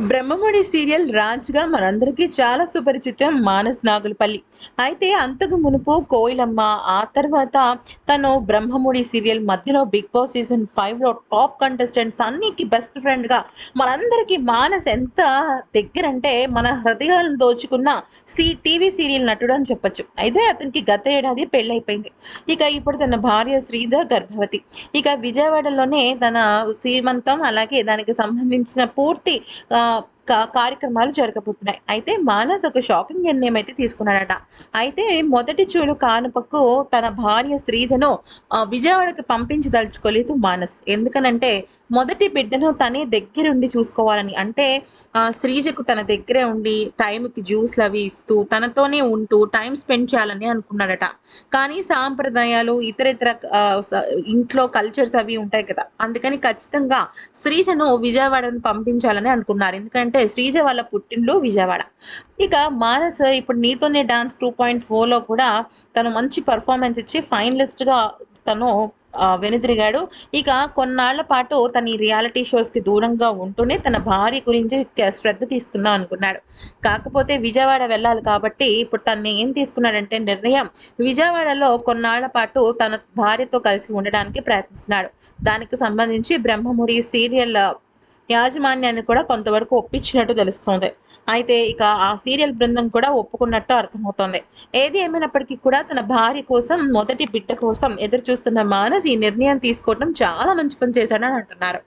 Brahmamudi serial రాజ్గా మనందరికీ చాలా సుపరిచితం మానస్ నాగులపల్లి. అయితే అంతకు మునుపు కోయిలమ్మ ఆ తర్వాత తను బ్రహ్మముడి సీరియల్ మధ్యలో బిగ్ బాస్ సీజన్ ఫైవ్లో టాప్ కంటెస్టెంట్స్ అన్నికి బెస్ట్ ఫ్రెండ్గా మనందరికీ మానస్ ఎంత దగ్గరంటే మన హృదయాలను దోచుకున్న సీ టీవీ సీరియల్ నటుడు అని చెప్పొచ్చు. అయితే అతనికి గత ఏడాది పెళ్ళైపోయింది. ఇక ఇప్పుడు తన భార్య శ్రీజ గర్భవతి. ఇక విజయవాడలోనే తన సీమంతం అలాగే దానికి సంబంధించిన పూర్తి కార్యక్రమాలు జరగబోతున్నాయి. అయితే మానస్ ఒక షాకింగ్ నిర్ణయం అయితే తీసుకున్నాడట. అయితే మొదటి చూలు కానుపకు తన భార్య శ్రీజను విజయవాడకు పంపించదలుచుకోలేదు మానస్. ఎందుకనంటే మొదటి బిడ్డను తనే దగ్గరుండి చూసుకోవాలని. అంటే ఆ, శ్రీజకు తన దగ్గరే ఉండి టైంకి జ్యూస్లు అవి ఇస్తూ తనతోనే ఉంటూ టైం స్పెండ్ చేయాలని అనుకున్నాడట. కానీ సాంప్రదాయాలు ఇతర ఇతర ఇంట్లో కల్చర్స్ అవి ఉంటాయి కదా. అందుకని ఖచ్చితంగా శ్రీజను విజయవాడను పంపించాలని అనుకున్నారు. ఎందుకంటే శ్రీజ వాళ్ళ పుట్టిండ్లు విజయవాడ. ఇక మానస్ ఇప్పుడు నీతోనే డాన్స్ టూ పాయింట్ ఫోర్లో కూడా తను మంచి పర్ఫార్మెన్స్ ఇచ్చి ఫైనలిస్ట్గా తను ఆ, వెనుదిరిగాడు. ఇక కొన్నాళ్ళ పాటు తన ఈ రియాలిటీ షోస్కి దూరంగా ఉంటూనే తన భార్య గురించి శ్రద్ధ తీసుకుందాం అనుకున్నాడు. కాకపోతే విజయవాడ వెళ్ళాలి కాబట్టి ఇప్పుడు తను ఏం తీసుకున్నాడంటే నిర్ణయం. విజయవాడలో కొన్నాళ్ళ పాటు తన భార్యతో కలిసి ఉండడానికి ప్రయత్నిస్తున్నాడు. దానికి సంబంధించి బ్రహ్మముడి సీరియల్ యాజమాన్యాన్ని కూడా కొంతవరకు ఒప్పించినట్టు తెలుస్తుంది. అయితే ఇక ఆ సీరియల్ బృందం కూడా ఒప్పుకున్నట్టు అర్థమవుతోంది. ఏది ఏమైనప్పటికీ కూడా తన భార్య కోసం మొదటి బిడ్డ కోసం ఎదురు చూస్తున్న మానస్ ఈ నిర్ణయం తీసుకోవడం చాలా మంచి పని చేశాడని అంటున్నారు.